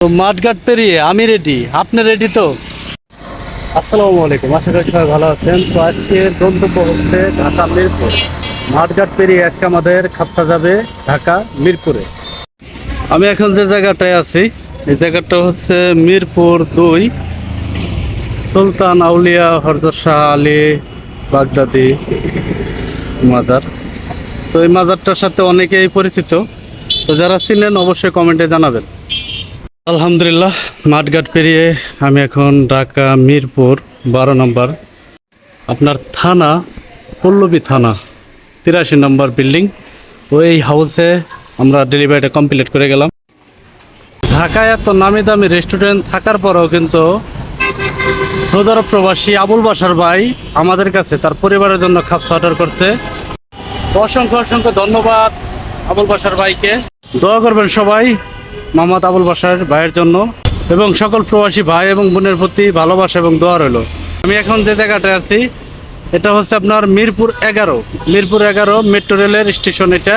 তো মাঠঘাট পেরিয়ে আমি রেডি আপনি রেডি তো? আসসালামু আলাইকুম আশা করি সবাই ভালো আছেন। তো আজকে গন্তব্য হচ্ছে ঢাকা মিরপুর। মাঠঘাট পেরিয়ে আজকে আমাদের খাপসা যাবে ঢাকা মিরপুরে। আমি এখন যে জায়গাটায় আছি এই জায়গাটা হচ্ছে মিরপুর দুই সুলতান আউলিয়া হরজত শাহ আলী বাগদাদি মাজার। তো এই মাজারটার সাথে অনেকেই পরিচিত তো যারা ছিলেন অবশ্যই কমেন্টে জানাবেন। আলহামদুলিল্লাহ, মাঠঘাট পেরিয়ে আমি এখন ঢাকা মিরপুর, বারো নম্বর। আপনার থানা, পল্লবী থানা, তিরাশি নম্বর বিল্ডিং। তো এই হাউসে আমরা ডেলিভারিটা কমপ্লিট করে গেলাম। ঢাকায় এত নামি দামি রেস্টুরেন্ট থাকার পরেও কিন্তু সৌদি প্রবাসী আবুল বাসার ভাই আমাদের কাছে তার পরিবারের জন্য খাপসা অর্ডার করছে। অসংখ্য অসংখ্য ধন্যবাদ আবুল বাসার ভাইকে। দোয়া করবেন সবাই। মোহাম্মদ আবুল বাসার ভাইয়ের জন্য এবং সকল প্রবাসী ভাই এবং বোনের প্রতি ভালোবাসা এবং দোয়া রইল। আমি এখন যে জায়গাটায় আছি, এটা হচ্ছে আপনার মিরপুর এগারো। মিরপুর এগারো মেট্রো রেলের স্টেশন এটা।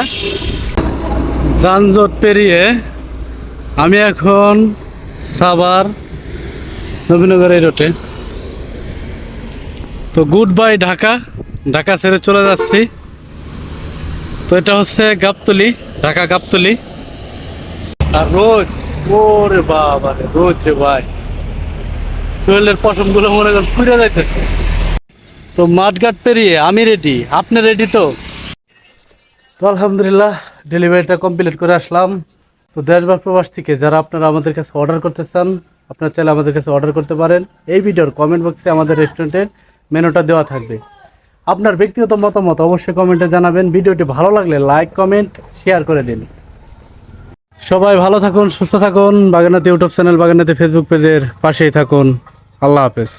যানজট পেরিয়ে আমি এখন সাবার নবীনগর এই রোডে তো গুড বাই ঢাকা। ঢাকা ছেড়ে চলে যাচ্ছি। তো এটা হচ্ছে গাবতলি, ঢাকা গাবতলি। আর রোদ। ওরে বাবা রে, রোদ রে ভাই। শরীরের পশমগুলো মনে করেন ফুটে যাইতেছে। তো মাঠঘাট পেরিয়ে আমি রেডি আপনি রেডি তো? তো আলহামদুলিল্লাহ ডেলিভারিটা কমপ্লিট করে আসলাম। তো দেশ প্রবাস থেকে যারা আপনারা আমাদের কাছে অর্ডার করতে চান, আপনারা চাইলে আমাদের কাছে অর্ডার করতে পারেন। এই ভিডিওর কমেন্ট বক্সে আমাদের রেস্টুরেন্টের মেনুটা দেওয়া থাকবে। আপনার ব্যক্তিগত মতামত অবশ্যই কমেন্টে জানাবেন। ভিডিওটি ভালো লাগলে লাইক কমেন্ট শেয়ার করে দিন। সবাই ভালো থাকুন, সুস্থ থাকুন। বাগানাতে ইউটিউব চ্যানেল বাগানাতে ফেসবুক পেজের পাশেই থাকুন। আল্লাহ হাফেজ।